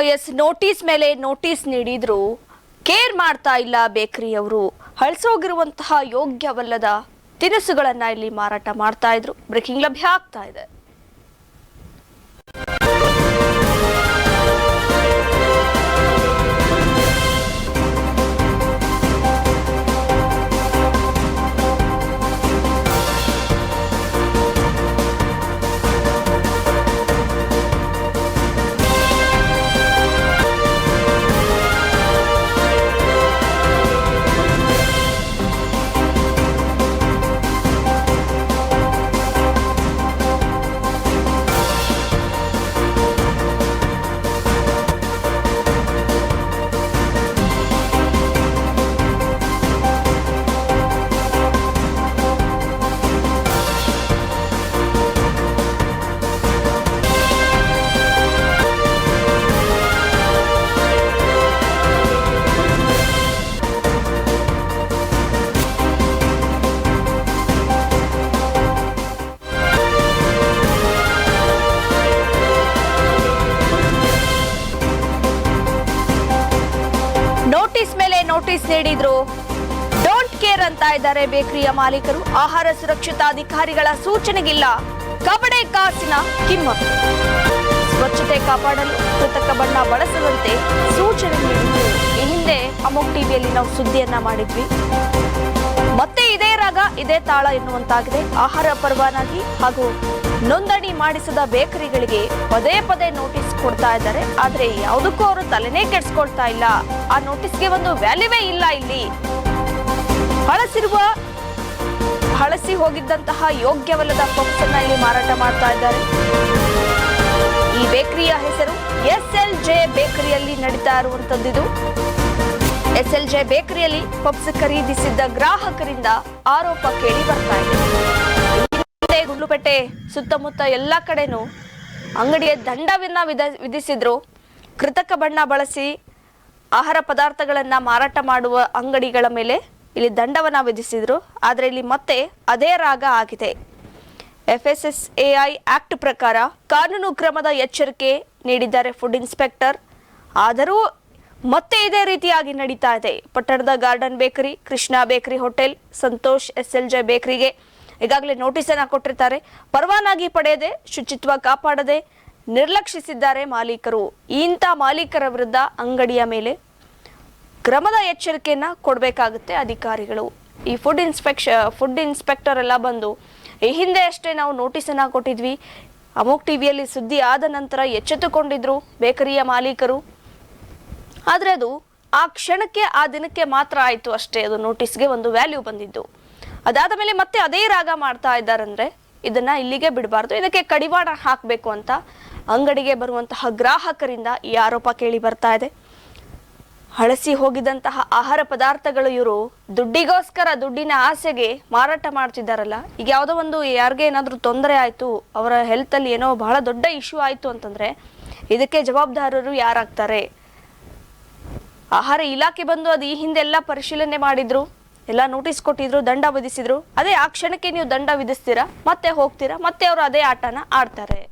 S notice ಮೇಲೆ notice ನೀಡಿದ್ರು. Care ಮಾಡ್ತಾ ಇಲ್ಲ ಬೇಕರಿಯವರು ಹಳಸೋಗಿರುವಂತಹ ಯೋಗ್ಯವಲ್ಲದ ತಿನಿಸುಗಳನ್ನ ಇಲ್ಲಿ ಮಾರಾಟ ಮಾಡ್ತಾ ಇದ್ರು. ಬ್ರೇಕಿಂಗ್ ಲಭ್ಯ ಆಗ್ತಾ ಇದೆ. ನೋಟಿಸ್ ನೀಡಿದ್ರು ಡೋಂಟ್ ಕೇರ್ ಅಂತ ಇದ್ದಾರೆ ಬೇಕರಿಯ ಮಾಲೀಕರು. ಆಹಾರ ಸುರಕ್ಷತಾ ಅಧಿಕಾರಿಗಳ ಸೂಚನೆಗಿಲ್ಲ. ಕಬಡೆ ಕಾಸಿನ ಕಿಮ್ಮತ್ತು. ಸ್ವಚ್ಛತೆ ಕಾಪಾಡಲು ಕೃತಕ ಬಣ್ಣ ಬಳಸದಂತೆ ಸೂಚನೆ ನೀಡಿದ್ರು ಈ ಹಿಂದೆ ಅಮೋಕ್ ಟಿವಿಯಲ್ಲಿ ನಾವು ಸುದ್ದಿಯನ್ನ ಮಾಡಿದ್ವಿ. ಮತ್ತೆ ಇದೇ ರಾಗ, ಇದೇ ತಾಳ ಎನ್ನುವಂತಾಗಿದೆ. ಆಹಾರ ಪರವಾನಗಿ ಹಾಗೂ ನೋಂದಣಿ ಮಾಡಿಸದ ಬೇಕರಿಗಳಿಗೆ ಪದೇ ಪದೇ ನೋಟಿಸ್ ಕೊಡ್ತಾ ಇದ್ದಾರೆ. ಆದ್ರೆ ಯಾವುದಕ್ಕೂ ಅವರು ತಲೆನೇ ಕೆಡ್ಸ್ಕೊಳ್ತಾ ಇಲ್ಲ. ಆ ನೋಟಿಸ್ಗೆ ಒಂದು ವ್ಯಾಲ್ಯೂವೇ ಇಲ್ಲ ಇಲ್ಲಿ. ಹಳಸಿರುವ, ಹಳಸಿ ಹೋಗಿದ್ದಂತಹ ಯೋಗ್ಯವಲ್ಲದ ಪಪ್ಸ್ ಅನ್ನ ಇಲ್ಲಿ ಮಾರಾಟ ಮಾಡ್ತಾ ಇದ್ದಾರೆ. ಈ ಬೇಕರಿಯ ಹೆಸರು ಎಸ್ ಎಲ್ ಜೆ ಬೇಕರಿಯಲ್ಲಿ ನಡೀತಾ ಇರುವಂತದ್ದು ಎಸ್ ಎಲ್ ಜೆ ಬೇಕರಿಯಲ್ಲಿ ಪಪ್ಸ್ ಖರೀದಿಸಿದ್ದ ಗ್ರಾಹಕರಿಂದ ಆರೋಪ ಕೇಳಿ ಬರ್ತಾ ಇದೆ. ಹಿಂದೆ ಗುಂಡ್ಲುಪೇಟೆ ಸುತ್ತಮುತ್ತ ಎಲ್ಲ ಕಡೆನೂ ಅಂಗಡಿಯ ದಂಡವನ್ನ ವಿಧ- ವಿಧಿಸಿದ್ರು. ಕೃತಕ ಬಣ್ಣ ಬಳಸಿ ಆಹಾರ ಪದಾರ್ಥಗಳನ್ನ ಮಾರಾಟ ಮಾಡುವ ಅಂಗಡಿಗಳ ಮೇಲೆ ಇಲ್ಲಿ ದಂಡವನ್ನ ವಿಧಿಸಿದ್ರು. ಆದ್ರೆ ಇಲ್ಲಿ ಮತ್ತೆ ಅದೇ ರಾಗ ಆಗಿದೆ. F S S A I act ಪ್ರಕಾರ ಕಾನೂನು ಕ್ರಮದ ಎಚ್ಚರಿಕೆ ನೀಡಿದ್ದಾರೆ ಫುಡ್ ಇನ್ಸ್ಪೆಕ್ಟರ್ ಆದರೂ ಮತ್ತೆ ಇದೇ ರೀತಿಯಾಗಿ ನಡೀತಾ ಇದೆ. ಪಟ್ಟಣದ garden bakery Krishna bakery hotel Santosh S L J ಬೇಕರಿಗೆ ಈಗಾಗಲೇ ನೋಟಿಸ್ ಅನ್ನ ಕೊಟ್ಟಿರ್ತಾರೆ. ಪರವಾನಗಿ ಪಡೆಯದೆ, ಶುಚಿತ್ವ ಕಾಪಾಡದೆ, ನಿರ್ಲಕ್ಷಿಸಿದ್ದಾರೆ ಮಾಲೀಕರು. ಇಂಥ ಮಾಲೀಕರ ವಿರುದ್ಧ ಅಂಗಡಿಯ ಮೇಲೆ ಕ್ರಮದ ಎಚ್ಚರಿಕೆಯನ್ನ ಕೊಡಬೇಕಾಗುತ್ತೆ ಅಧಿಕಾರಿಗಳು. ಈ ಫುಡ್ ಇನ್ಸ್ಪೆಕ್ಷ ಫುಡ್ ಇನ್ಸ್ಪೆಕ್ಟರ್ ಎಲ್ಲ ಬಂದು, ಈ ಹಿಂದೆ ಅಷ್ಟೇ ನಾವು ನೋಟಿಸನ್ನ ಕೊಟ್ಟಿದ್ವಿ. ಅಮೋಕ್ ಟಿವಿಯಲ್ಲಿ ಸುದ್ದಿ ಆದ ನಂತರ ಎಚ್ಚೆತ್ತುಕೊಂಡಿದ್ರು ಬೇಕರಿಯ ಮಾಲೀಕರು. ಆದರೆ ಅದು ಆ ಕ್ಷಣಕ್ಕೆ, ಆ ದಿನಕ್ಕೆ ಮಾತ್ರ ಆಯಿತು ಅಷ್ಟೇ. ಅದು ನೋಟಿಸ್ಗೆ ಒಂದು ವ್ಯಾಲ್ಯೂ ಬಂದಿದ್ದು. ಅದಾದ ಮೇಲೆ ಮತ್ತೆ ಅದೇ ರಾಗ ಮಾಡ್ತಾ ಇದ್ದಾರಂದ್ರೆ ಇದನ್ನ ಇಲ್ಲಿಗೆ ಬಿಡಬಾರ್ದು. ಇದಕ್ಕೆ ಕಡಿವಾಣ ಹಾಕಬೇಕು ಅಂತ ಅಂಗಡಿಗೆ ಬರುವಂತಹ ಗ್ರಾಹಕರಿಂದ ಈ ಆರೋಪ ಕೇಳಿ ಬರ್ತಾ ಇದೆ. ಹಳಸಿ ಹೋಗಿದಂತಹ ಆಹಾರ ಪದಾರ್ಥಗಳು ಇವರು ದುಡ್ಡಿಗೋಸ್ಕರ, ದುಡ್ಡಿನ ಆಸೆಗೆ ಮಾರಾಟ ಮಾಡ್ತಿದ್ದಾರಲ್ಲ, ಈಗ ಯಾವುದೋ ಒಂದು ಯಾರಿಗೆ ಏನಾದರೂ ತೊಂದರೆ ಆಯಿತು, ಅವರ ಹೆಲ್ತಲ್ಲಿ ಏನೋ ಬಹಳ ದೊಡ್ಡ ಇಶ್ಯೂ ಆಯಿತು ಅಂತಂದ್ರೆ ಇದಕ್ಕೆ ಜವಾಬ್ದಾರರು ಯಾರಾಗ್ತಾರೆ? ಆಹಾರ ಇಲಾಖೆ ಬಂದು ಅದು ಈ ಹಿಂದೆ ಎಲ್ಲ ಪರಿಶೀಲನೆ ಮಾಡಿದ್ರು. ಎಲ್ಲ ನೋಟಿಸ್ ಕೊಟ್ಟಿದ್ರು, ದಂಡ ವಿಧಿಸಿದ್ರು. ಅದೇ ಆ ಕ್ಷಣಕ್ಕೆ ನೀವು ದಂಡ ವಿಧಿಸ್ತೀರಾ? ಮತ್ತೆ ಹೋಗ್ತೀರಾ? ಮತ್ತೆ ಅವರು ಅದೇ ಆಟನ ಆಡ್ತಾರೆ.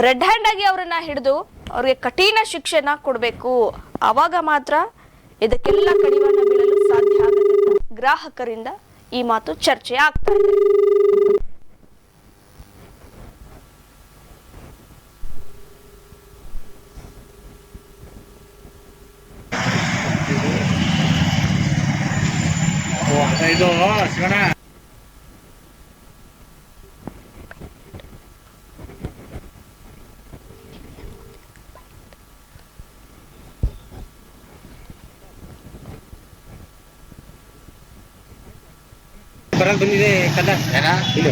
ರೆಡ್ ಹ್ಯಾಂಡ್ ಆಗಿ ಅವರನ್ನ ಹಿಡಿದು ಅವ್ರಿಗೆ ಕಠಿಣ ಶಿಕ್ಷೆನ ಕೊಡಬೇಕು. ಆವಾಗ ಮಾತ್ರ ಇದಕ್ಕೆಲ್ಲ ಕಡಿವಾಣ ಬೀಳಲು ಸಾಧ್ಯ ಆಗುತ್ತೆ. ಗ್ರಾಹಕರಿಂದ ಈ ಮಾತು ಚರ್ಚೆ ಆಗ್ತಾ ಇದೆ. ಇದು ಶಿವಣ್ಣ ಬಂದಿದೆ ಕದ ಏನ?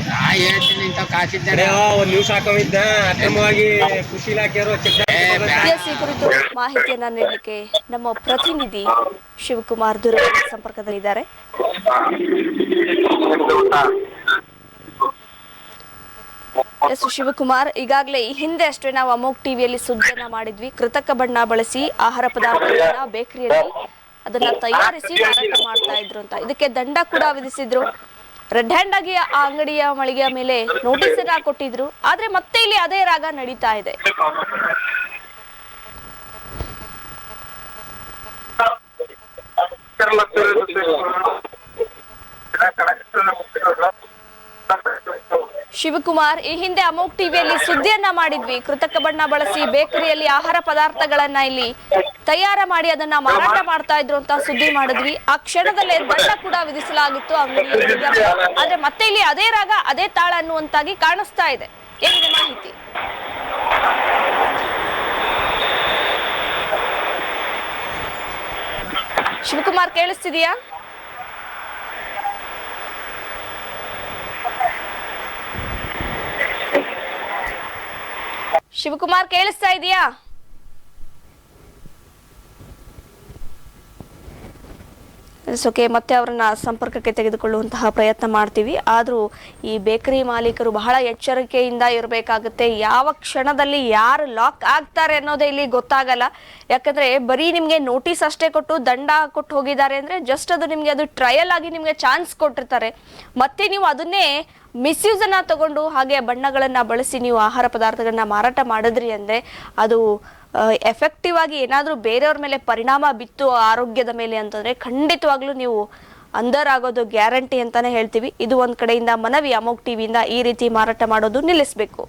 ನಾ ಹೇಳ್ತೀನಿ ಇಂಥ ಕಾಸಿದ್ದೆ ಅದೇ ಒಂದ್ ನ್ಯೂಸ್ ಹಾಕೊಂಡಿದ್ದ? ಅಕ್ರಮವಾಗಿ ಕೃಷಿ ಇಲಾಖೆಯವರು ಚೆಕ್ ಏ, ಬ್ಯಾ- ಕುರಿತು ಮಾಹಿತಿಯನ್ನ ನೀಡಲಿಕ್ಕೆ ನಮ್ಮ ಪ್ರತಿನಿಧಿ ಶಿವಕುಮಾರ್ ದುರ ಸಂಪರ್ಕದಲ್ಲಿದ್ದಾರೆ. ಎಸ್ ಶಿವಕುಮಾರ್ ಈಗಾಗಲೇ ಈ ಹಿಂದೆ ಅಷ್ಟೇ ನಾವು ಅಮೋಕ್ ಟಿವಿಯಲ್ಲಿ ಸುದ್ದಿಯನ್ನ ಮಾಡಿದ್ವಿ. ಕೃತಕ ಬಣ್ಣ ಬಳಸಿ ಆಹಾರ ಪದಾರ್ಥಗಳನ್ನ ಬೇಕರಿಯಲ್ಲಿ ಅದನ್ನ ತಯಾರಿಸಿ ಮಾರಾಟ ಮಾಡ್ತಾ ಇದ್ರು ಅಂತ. ಇದಕ್ಕೆ ದಂಡ ಕೂಡ ವಿಧಿಸಿದ್ರು. ರೆಡ್ ಹ್ಯಾಂಡ್ ಆಗಿ ಆ ಅಂಗಡಿಯ ಮಳಿಗೆಯ ಮೇಲೆ ನೋಟಿಸ್ ಅನ್ನ ಕೊಟ್ಟಿದ್ರು. ಆದ್ರೆ ಮತ್ತೆ ಇಲ್ಲಿ ಅದೇ ರಾಗ ನಡೀತಾ ಇದೆ. ಶಿವಕುಮಾರ್, ಈ ಹಿಂದೆ ಅಮೋಕ್ ಟಿವಿಯಲ್ಲಿ ಸುದ್ದಿಯನ್ನ ಮಾಡಿದ್ವಿ. ಕೃತಕ ಬಣ್ಣ ಬಳಸಿ ಬೇಕರಿಯಲ್ಲಿ ಆಹಾರ ಪದಾರ್ಥಗಳನ್ನ ಇಲ್ಲಿ ತಯಾರ ಮಾಡಿ ಅದನ್ನ ಮಾರಾಟ ಮಾಡ್ತಾ ಇದ್ರು ಅಂತ ಸುದ್ದಿ ಮಾಡಿದ್ವಿ. ಆ ಕ್ಷಣದಲ್ಲೇ ಬಣ್ಣ ಕೂಡ ವಿಧಿಸಲಾಗಿತ್ತು ಆದ್ರೆ ಮತ್ತೆ ಇಲ್ಲಿ ಅದೇ ರಾಗ, ಅದೇ ತಾಳ ಅನ್ನುವಂತಾಗಿ ಕಾಣಿಸ್ತಾ ಇದೆ. ಏನಿದೆ ಮಾಹಿತಿ? ಶಿವಕುಮಾರ್ ಕೇಳಿಸ್ತಿದೀಯಾ? ಶಿವಕುಮಾರ್ ಕೇಳಿಸ್ತಾ ಇದೆಯಾ? ಓಕೆ ಮತ್ತೆ ಅವರನ್ನ ಸಂಪರ್ಕಕ್ಕೆ ತೆಗೆದುಕೊಳ್ಳುವಂತಹ ಪ್ರಯತ್ನ ಮಾಡ್ತೀವಿ. ಆದರೂ ಈ ಬೇಕರಿ ಮಾಲೀಕರು ಬಹಳ ಎಚ್ಚರಿಕೆಯಿಂದ ಇರಬೇಕಾಗುತ್ತೆ. ಯಾವ ಕ್ಷಣದಲ್ಲಿ ಯಾರು ಲಾಕ್ ಆಗ್ತಾರೆ ಅನ್ನೋದೇ ಇಲ್ಲಿ ಗೊತ್ತಾಗಲ್ಲ. ಯಾಕಂದ್ರೆ ಬರೀ ನಿಮಗೆ ನೋಟಿಸ್ ಅಷ್ಟೇ ಕೊಟ್ಟು ದಂಡ ಕೊಟ್ಟು ಹೋಗಿದ್ದಾರೆ ಅಂದ್ರೆ ಜಸ್ಟ್ ಅದು ನಿಮಗೆ ಅದು ಟ್ರಯಲ್ ಆಗಿ ನಿಮಗೆ ಚಾನ್ಸ್ ಕೊಟ್ಟಿರ್ತಾರೆ. ಮತ್ತೆ ನೀವು ಅದನ್ನೇ ಮಿಸ್ಯೂಸ್ ಅನ್ನ ತಗೊಂಡು ಹಾಗೆ ಬಣ್ಣಗಳನ್ನ ಬಳಸಿ ನೀವು ಆಹಾರ ಪದಾರ್ಥಗಳನ್ನ ಮಾರಾಟ ಮಾಡಿದ್ರಿ ಅಂದ್ರೆ ಅದು ಎಫೆಕ್ಟಿವ್ ಆಗಿ ಏನಾದರೂ ಬೇರೆಯವ್ರ ಮೇಲೆ ಪರಿಣಾಮ ಬಿತ್ತು ಆರೋಗ್ಯದ ಮೇಲೆ ಅಂತಂದ್ರೆ ಖಂಡಿತವಾಗ್ಲೂ ನೀವು ಅಂದರ್ ಆಗೋದು ಗ್ಯಾರಂಟಿ ಅಂತಾನೆ ಹೇಳ್ತೀವಿ. ಇದು ಒಂದ್ ಕಡೆಯಿಂದ ಮನವಿ ಅಮೋಕ್ ಟಿವಿಯಿಂದ ಈ ರೀತಿ ಮಾರಾಟ ಮಾಡೋದು ನಿಲ್ಲಿಸಬೇಕು.